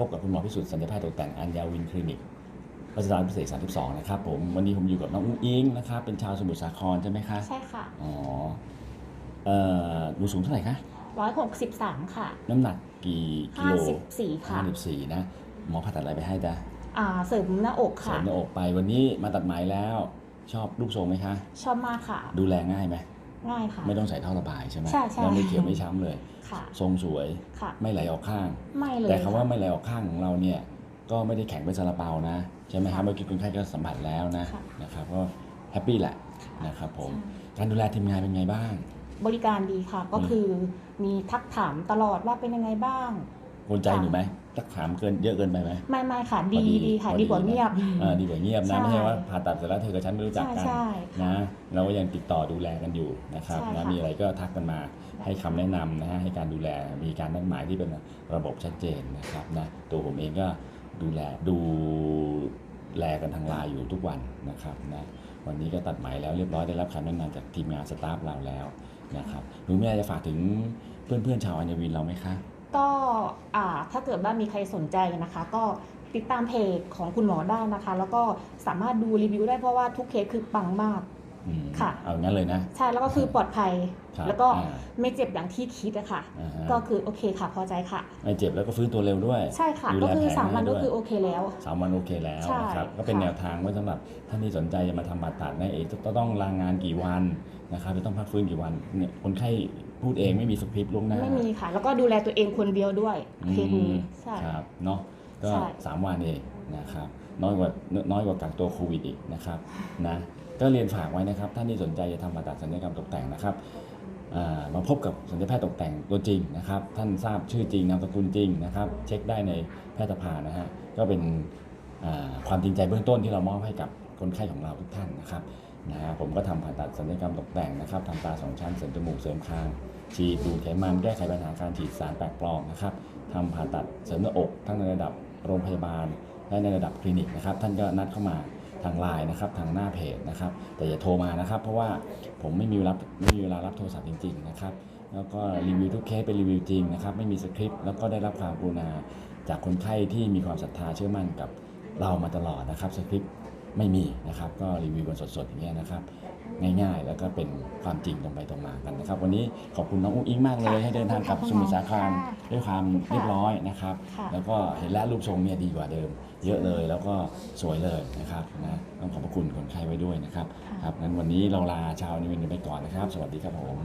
พบกับคุณหมอพิสุทธิ์สัญญาแพทย์ตกแต่งอัญญาวินคลินิกรัชดาพิเศษ32 นะครับผม วันนี้ผมอยู่กับน้องอุ้งอิงนะครับ เป็นชาวสมุทรสาครใช่ไหมคะ ใช่ค่ะ อ๋อ เอ่อหนูสูงเท่าไหร่คะ 163 ค่ะ น้ำหนักกี่กิโล54ค่ะ54 นะ หมอผ่าตัดอะไรไปให้จ้ะอ่าเสริมหน้าอกเสริค่ะ มหน้าอกไป วันนี้มาตัดไหมแล้ว ชอบรูปทรงไหมคะ ชอบมากค่ะ ดูแลง่ายไหม ง่ายค่ะ ไม่ต้องใส่ท่อระบายใช่ไหมใช่ใช่แล้วไม่เขียวไม่ช้ำเลย ค่ะทรงสวย ค่ะ ไม่ไหลออกข้าง ไม่เลยแต่คำว่าะไม่ไหลออกข้างของเราเนี่ย ก็ไม่ได้แข็งเป็นซาลาเปานะ ใช่ไหมครับค่ะเมื่อกี้คนไข้ก็สัมผัสแล้วนะค่ะนะครับ ก็แฮปปี้แหละนะครับผมใช่การดูแลทีมงานเป็นไงบ้าง บริการดีค่ะ ก็คือมีทักถามตลอดว่าเป็นยังไงบ้าง โดนใจหนูไหมตักถามเกินเยอะเกินไปไหมไม่ไม่ค่ะพอดีดีดีค่ะพอดีดีกว่านะเงียบอ่าดีกว่าเงียบนะใช่ไม่ใช่ว่าผ่าตัดเสร็จแล้วเธอกับฉันไม่รู้จักใช่กันใช่ค่ะนะเราก็ยังติดต่อดูแลกันอยู่นะครับใช่นะค่ะมีอะไรก็ทักกันมาให้คำแนะนำนะฮะให้การดูแลมีการนัดหมายที่เป็นระบบชัดเจนนะครับนะตัวผมเองก็ดูแลดูแลกันทางไลน์อยู่ทุกวันนะครับนะวันนี้ก็ตัดไหมแล้วเรียบร้อยได้รับคำแนะนำจากทีมงานสตาฟเราแล้วนะครับหนูมีอะไรจะฝากถึงเพื่อนๆชาวอัญญวินเราไหมคะ ก็ถ้าเกิดว่ามีใครสนใจนะคะ ก็ติดตามเพจของคุณหมอได้นะคะ แล้วก็สามารถดูรีวิวได้เพราะว่าทุกเคสคือปังมาก ค่ะ เอางั้นเลยนะ ใช่แล้วก็คือปลอดภัยครับแล้วก็อ่าไม่เจ็บอย่างที่คิดอะค่ะอ่าฮะก็คือโอเคค่ะพอใจค่ะ ไม่เจ็บแล้วก็ฟื้นตัวเร็วด้วย ใช่ค่ะดูก็แลคือแผลสามวันให้ด้ก็วยคือโอเคแล้วสามวันโอเคแล้วใช่นะครับ ก็เป็นค่ะแนวทางไว้สำหรับท่านที่สนใจจะมาทำผ่าตัดนะเอกจะต้องลางงานกี่วันนะครับจะต้องพักฟื้นกี่วันเนี่ยคนไข้พูดเองไม่มีสคริปต์ล่วงหน้า ไม่มีค่ะ แล้วก็ดูแลตัวเองคนเดียวด้วยอืเคสมนี้ใช่ครับเนาะก็ใช่สามวันเองนะครับ น้อยกว่าน้อยกว่ากักตัวโควิดอีกนะครับนะก็เรียนฝากไว้นะครับท่านที่สนใจจะทำผ่าตัดศัลยกรรมตกแต่งนะครับมาพบกับศัลยแพทย์ตกแต่งตัวจริงนะครับ ท่านทราบชื่อจริงนามสกุลจริงนะครับ เช็คได้ในแพทยสภานะฮะก็เป็นความจริงใจเบื้องต้นที่เรามอบให้กับคนไข้ของเราทุกท่านนะครับนะฮะผมก็ทำผ่าตัดศัลยกรรมตกแต่งนะครับทำตาสองชั้นเสริมจมูกเสริมคางฉีดดูดไขมันแก้ไขปัญหาการฉีดสารแปลกปลอมนะครับทำผ่าตัดเสริมหน้าอกทั้งในระดับโรงพยาบาล ได้ในระดับคลินิกนะครับ ท่านก็นัดเข้ามาทางไลน์นะครับ ทางหน้าเพจนะครับ แต่อย่าโทรมานะครับ เพราะว่าผมไม่มีรับไม่มีเวลารับโทรศัพท์จริง ๆ นะครับ แล้วก็รีวิวทุกเคสเป็นรีวิวจริงนะครับ ไม่มีสคริปต์แล้วก็ได้รับความกรุณาจากคนไข้ที่มีความศรัทธาเชื่อมั่นกับเรามาตลอดนะครับสคริปต์ ไม่มีนะครับ ก็รีวิวกันสดๆอย่างเงี้ยนะครับ ง่ายๆ แล้วก็เป็นความจริงตรงไปตรงมากันนะครับ วันนี้ขอบคุณน้องอุ้งอิงมากเลย ให้เดินทางกลับสมุทรสาครด้วยความเรียบร้อยนะครับค่ะแล้วก็เห็นแล้วรูปทรงเนี่ยดีกว่าเดิม เยอะเลยแล้วก็สวยเลยนะครับนะต้องขอบพระคุณคนไข้ไว้ด้วยนะครับค่ะครับงั้นวันนี้เราลาชาวนิวินไปก่อนนะครับ สวัสดีครับผม